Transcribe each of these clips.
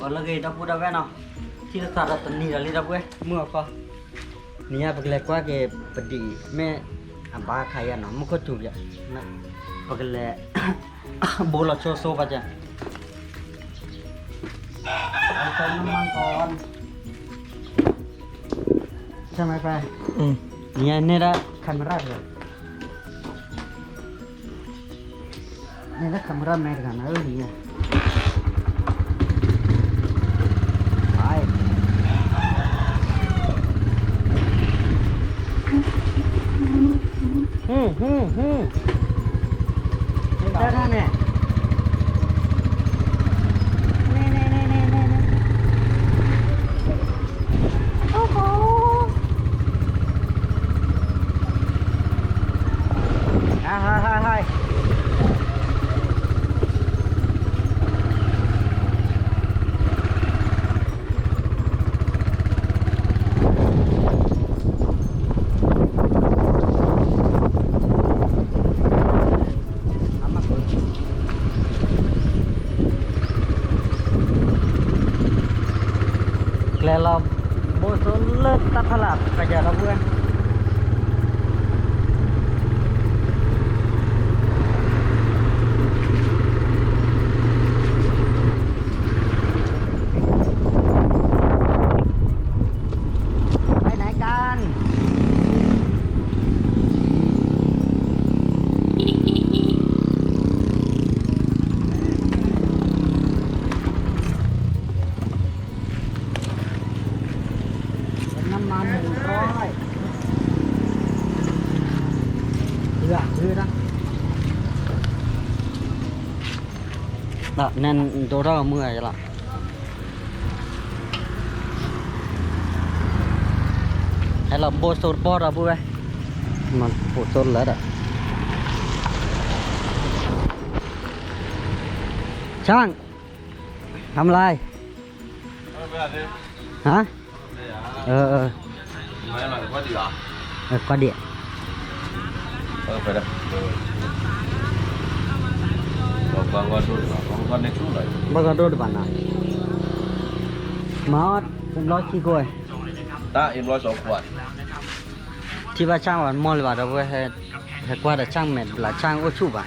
วันละกี่ดับบดับเวนอที่เรารตันนี่ละลิดับเวเมื่อก็เนี่อะป็นเล็กว่าเก็บปดีแม่อับ้าใครอ่ะเนอะมันก็จุกอย่างนะเป็นเล็กบุหรี่โซ่ปะจ้ะเอาใส่น้ำมันก่อนใช่ไหมไปอืมนี่อยนี่ละขันมาแรกเลย la cámara ganado madre mía. nên đồ đó mưa vậy là hay là bột sốt bò ra bùi mà bột sốt lỡ đó ช่างทำไรฮะเออเออไม่มาก็ดีอ่ะก็ดีเออไปเลย bà Bagan road bạn nào? Mót em lót chi coi. Ta em lót sáu quạt. Chi ba trang bạn mall bạn đâu hết hết qua đã trang mệt là trang ô chú bà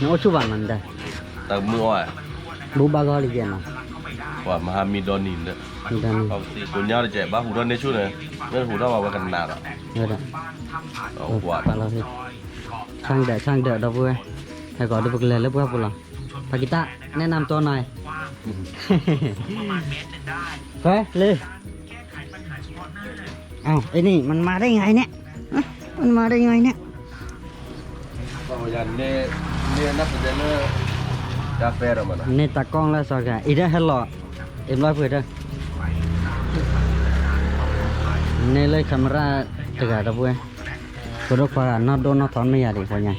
Nó ô chú bạn mình đây. Tao mua à? Bố ba gọi liền à? Quả mà ham mi đòn nhìn đấy. Còn thì còn nhau thì trẻ ba hủ đòn đấy chú này. Nên hủ đâu mà cần nào đó. Được rồi. Ô quạt. Trang để trang để đâu vui. ให้ก่อนดูพวกเลยแล้วพวกพวกเราพากิตะแนะนำตัวหน่อยเฮ้ยเลยเอาไอ้นี่มันมาได้ไงเนี่ยมันมาได้ไงเนี่ยเเพราาะว่นี่ยยยเเนนนีี่ักดตากล้องแล้วสอกะอีเด้อฮัลโหลเอ็มร้อยเพื่อนเด้อเนี่ยเลยคาเมราตะกาตะบวยกระดูกปลานอดโดนนอดถอนไม่ยากดีกว่าไง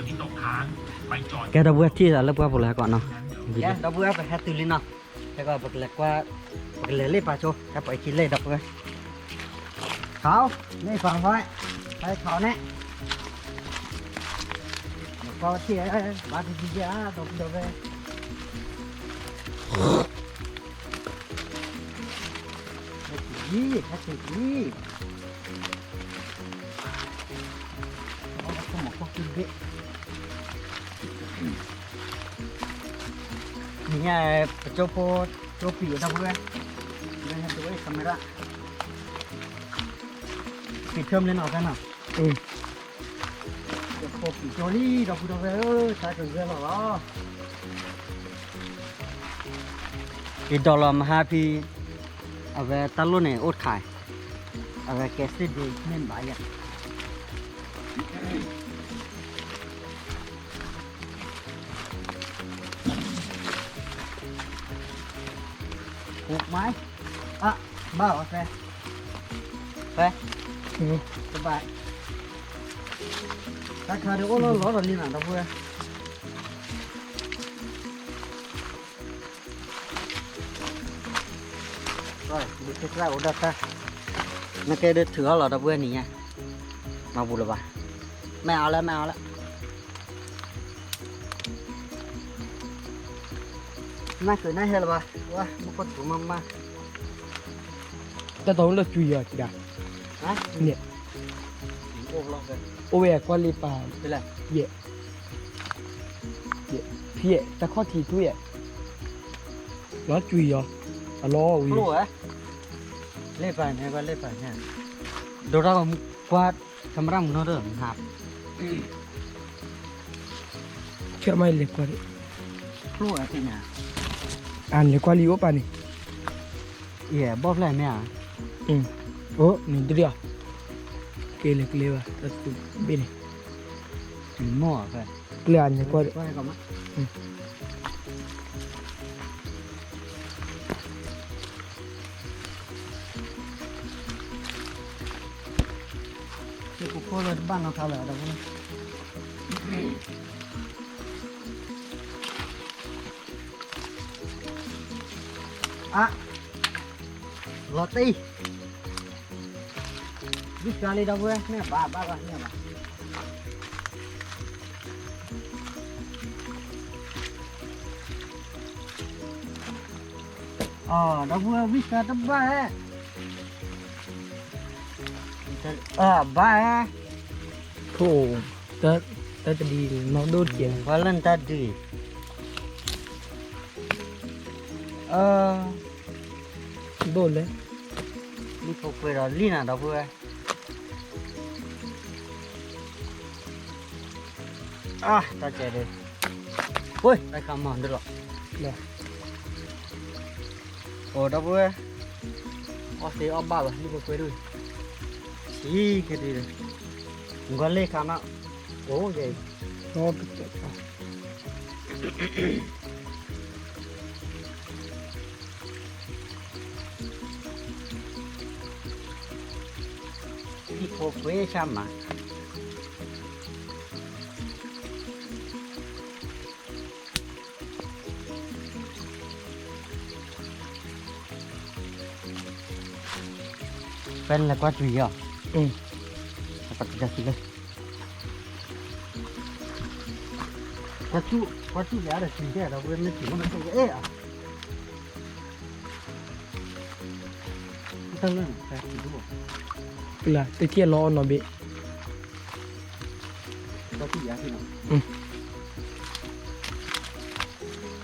นที่ตกค้างไปจอด cái đó bữa thì là lớp qua một là còn nó gì đấy? đó bữa phải hát từ lên nào cái gọi bật lẹt qua bật lẹt lên vào chỗ cái phải chín lên đọc rồi khảo lên phòng thôi phải khảo nè một con thì ba thì gì á đọc được rồi Hát gì, hát gì cho cho po pì copo tropi ada bukan dan itu eh kamera thơm lên nào cái nào ừ cho joli dah pun dah saya tak kerja lah đi đó là mà happy, ở à, về luôn này ốt khai, ở à, về cái gì thì nên bài vậy. máy à ba ở xe xe ừ các bạn các khá được nó lỡ rồi đi nào đâu vui rồi bị chết ra ổn đặt ta nó kê được thừa là đâu vui này nha mà bù là bà mèo lên mèo lên น่าเกิดน่าเฮลวะวะมันก็ถูกมามาแต่ตอนเราจุยอ่ะจีดาฮะเนี่ยโอเวอร์ควอลิปาเป็นไรเย่เย่พี่เย่แต่ข้อทีทุยเย่ร้อนจุยอ่ะอร่อยรู้เหรอเล่ไปไหนวะเล่ไปเนี่ยดูเรากวาดทำร่งเขาเรื่อครับเชื่อไหมเล็กกวานรู้อะไรเนี่ยอันเลยควาลีโอปานิเย่บอฟแลนเนี่ยอืมโอ้นี่ดูดิอ่ะเกลือเกลือวะตัดตุ้มบินหม้อแฟนเกลืออันเลยควาลีโอานิกูโรเขาเลอะตร આ લોટી બી ચાલી રહ્યું હે ને બા બા બા ને બા આ ડબુ બી કા ડબ્બા હે ચલ આ બા હે તો તત તત દી નો દોટ કે વલન ờ đồn đấy đi phục về đó lì nào đó vừa à ta chạy đi ôi ta cầm mòn được rồi được ồ đó vừa ở thế ở ba rồi đi phục về rồi chỉ cái gì rồi ngon lên cầm ạ ồ vậy nó 我扶一下嘛。本来挂水嗯，哎，他挂水了。挂输挂输药了，输液了，我给你那输的那个ข้างล่างเปล่าตะเทียร้อนหรอเบ๊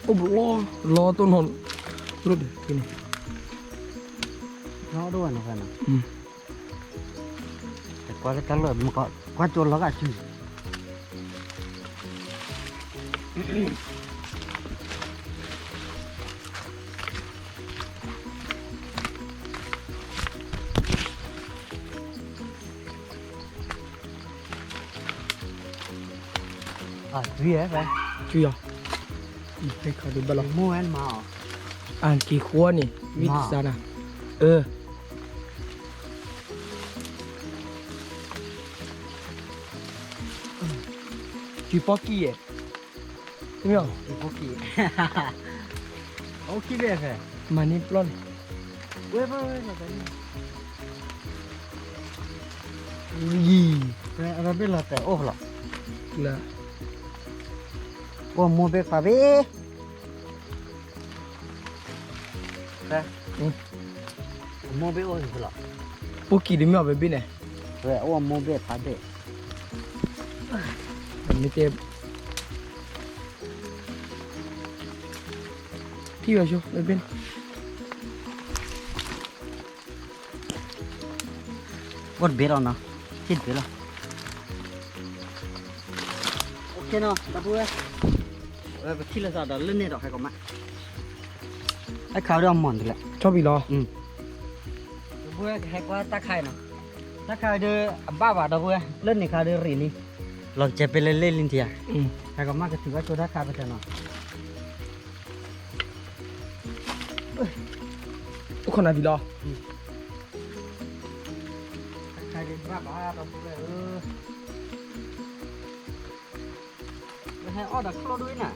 โอ้โหรอรอต้นหนรุดกินีรอด้วยนะครับนะแต่ก็จะเลยมันก็ควาจนแล้วก็ชื่อ हाथवी है भाई चुया ये อा दो ब ल ม मो है मां आन की खो ने मित सारा ए จีปอกกี้เอ๋ไม่เอาจีปอกี้โอเคเลยแฟมานี่ปล้นเว้ยเว้ยเว้ยแบอนี้ยี่เราไม่ละแต่โอ้หรอละ মুবে পাবে মুবে ওই হলো পুকি দিমি হবে বিনে রে ও মুবে পাবে এমনিতে ঠিক আছে বেবিন ওর বেরো না ঠিক বেরো ওকে না বাবু เอที่เราจะเล่นเนี่ยดอกให้ก่อนมั้ยขาเรื่องม่นดิแหละชอบอีหรออืมเพื่อให้กว่าตาไครเนาะตาไครเดือบบ้าบ่าดอกเพื่อเล่นนี่ขาเดือรีนี่เราจะไปเล่นเล่นลินเทียอืมให้ก่มา้ก็ถือว่าชัวรตาไครไปเถอะเนาะทุกคนอะไรดีหรอมใครเดือบ้าบ้าตัวเลยเออไม่ให้ออดักเข้าด้วยน่ะ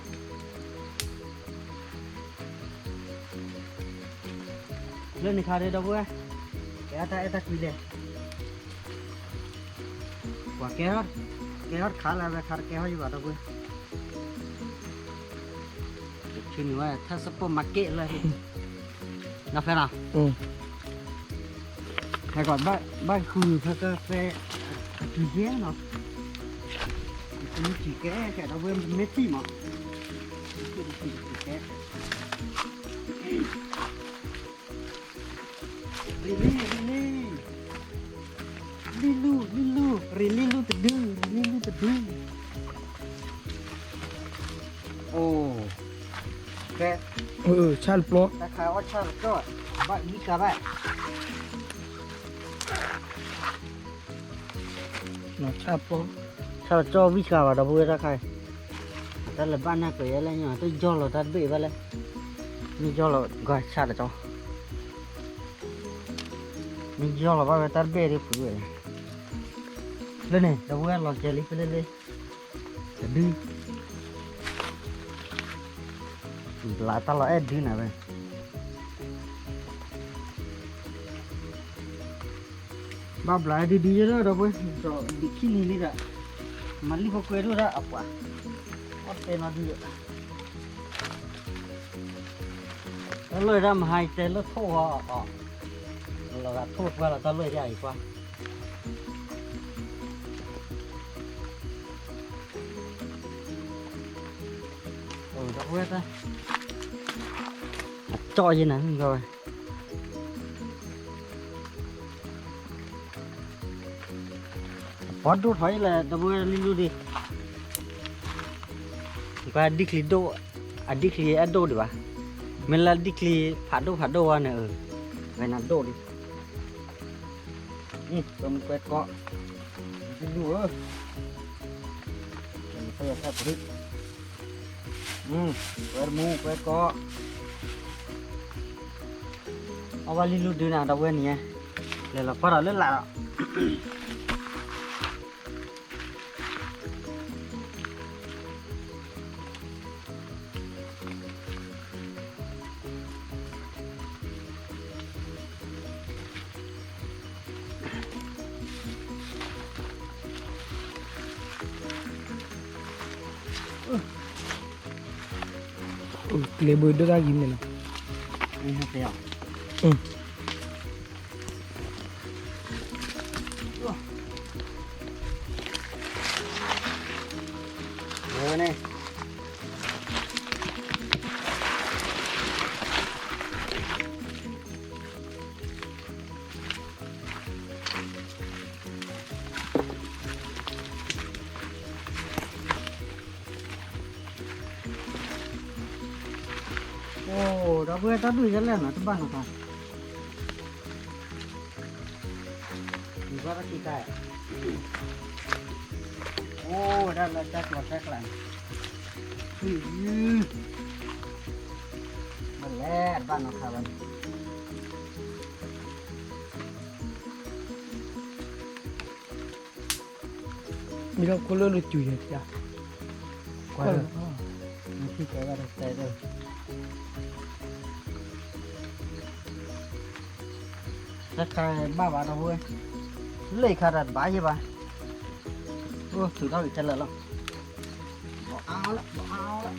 lên khá đây đâu quá cái ta ta quỳ đây và cái hót cái hót khá là khá cái hót gì vào đâu quá chuyện nữa ta sắp bỏ mặc kệ rồi nó phải nào ừ hay còn bạn bạn khử phải cà phê chỉ ghé nó chỉ ghé kẻ đâu với mét tí mà chỉ ghé 오, 그래. 어, 잘 불러. 나 가고 잘 불러. 막 니가 봐. 나잘 불러. sao cho vít cả vào đó vui ra khai ta là ban này của là nhỏ tôi cho là ta bị vậy lên mình cho là gọi sao cho mình cho là bao ta bị đi phụ vậy ล้นี่ยเราว่าลองเจลิปไเลยเลยจะดื้อหลายตลอดเอ็ดดื้อน่อยไปบ้าปลายดีดีเยอะเลยเวราอปดิขี้นี่นี่แหละมันรีบเอาไปด้วยละอ่ะว่ะว่าเป็นอะไรเลยทำใหายใจลทุ่งอ่ะออ๋เราก็่งกว่าเราก็เลยใหญ่กว่า quá ta cho gì nè rồi có đốt phải là đâu vừa lên luôn đi và đi kli đô à đi kli ăn đô được à mình là đi kli phá đô phá đô à nè ừ vậy là đô đi ừ rồi quét cọ đi đùa rồi mình phải là sao Vermu, peko. Awali lu dina ada wen ya. Lelah parah lelah. Ou, klebo yu do ka gime la. Mwen mwen kaya. Mwen. ้เราเพื่อนเรดูยันแล้นะทุกบ้านของเราดูว่าตะกี้ได้โอ้ด้านเรจะตรวจแทกลงอือมาแล้วบ้านของเราเราคุ้นเรื่องจุ๊ยจ้ะกมันิดแค่ว่าเราใจเดีย Jakai ba nó vui Lấy khá đàn bá gì bà Ô, thử nó bị chân lợn lắm Bỏ áo lắm, bỏ áo lắm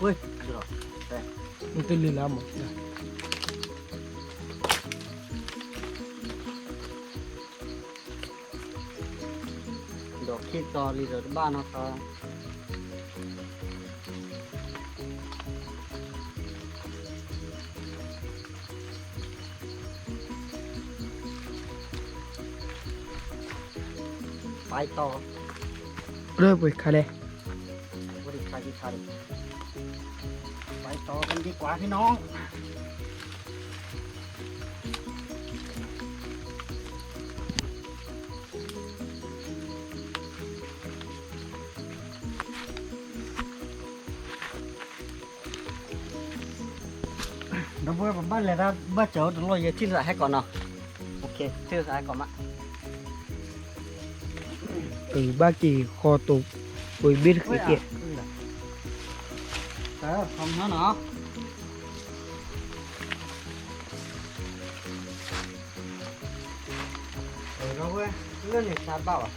Ui, được Đây Nó tên lì lắm rồi Đó, to lì rồi, ba nó to ายต่อเริ่มไปขายเลยบริขายที่ขายไปต่อกันดีกว่าพี่น้องเราเบื่อผมบ้านเลยนะเบื่อเจ้าตัวลอยที่สายให้ก่อนเนาะโอเคที่สายก่อนมะ từ ba chỉ kho tục với biết khí à, kiện không ừ, nó nó rồi lên này sao bảo à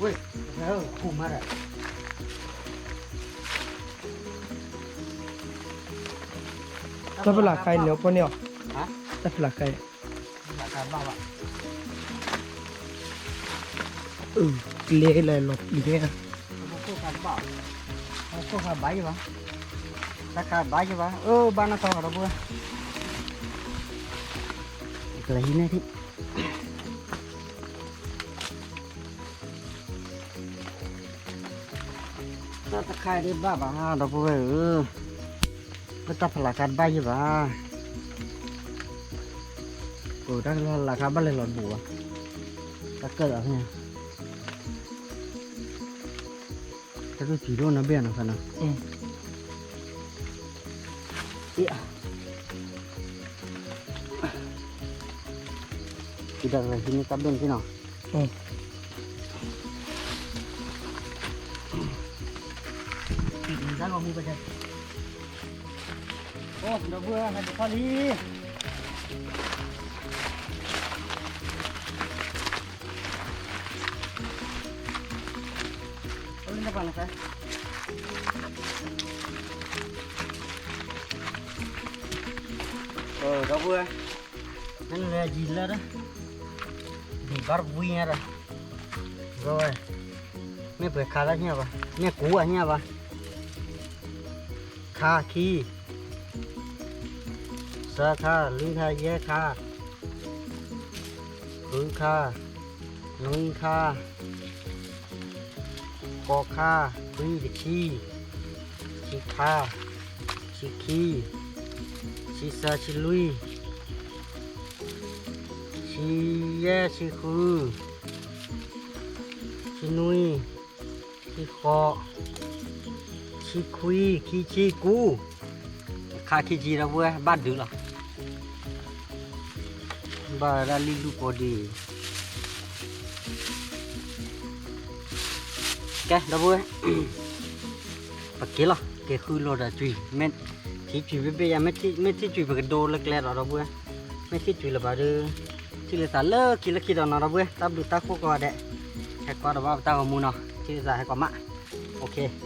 ui nó khủng mà đấy Tập là cây nếu có nhiều Tập là cây Là cây bảo ạ เออเละเลยหลบอเนี่ยคู่ขาดบาวาดใบอยวะราคาใบอยวะเออบ้านน่ะต่อระเบ้ออีกไเนี่ยที่ตาตะไคร้ได้บ้าบ้าเราเพื่อเออม่ต้องผลักกันบาอยู่บ้าโอ้ได้ผลัราคาบ้านเลยหลอนบัวตะเกิดไรเนี่ยจะต้องสีโลนะเบี้ยนะสันนะเอ๊ะที่ดังเลที่นี่กับเบิ้งที่เนาะด้านลงมีอไปเลยโอ้เราเบื่อดันพอดีนะคะเออครับเพื่อนนั่นแหละยินแล้วนะดีบาร์บุยนะก็เว้ยไม่เปิดขาได้เนี่ยปะไม่กูอ่ะเนี่ยปะขาขี้สาขาลือขาแย่ขาหรือขาลุยขากอค่าอีะขี้ช้คาช้ขีช้ซาชิลุยช้แย่ชิคือช้นุยช้คอช้คุยคี้ชีกูคาคี้จีระเว้ยบ้านืึอหรอบาราลิลูกพอดี cái đó vui và kia là cái khu lô đã truy men chỉ truy với bây giờ mấy chỉ mấy chỉ truy vào cái đồ là cái đó đó vui mấy chỉ truy là vào đưa chỉ là ta lơ kia là kia đó nó đó vui ta bị ta khô qua đấy hay qua đó vào ta vào mua nó chỉ là hay qua mạng ok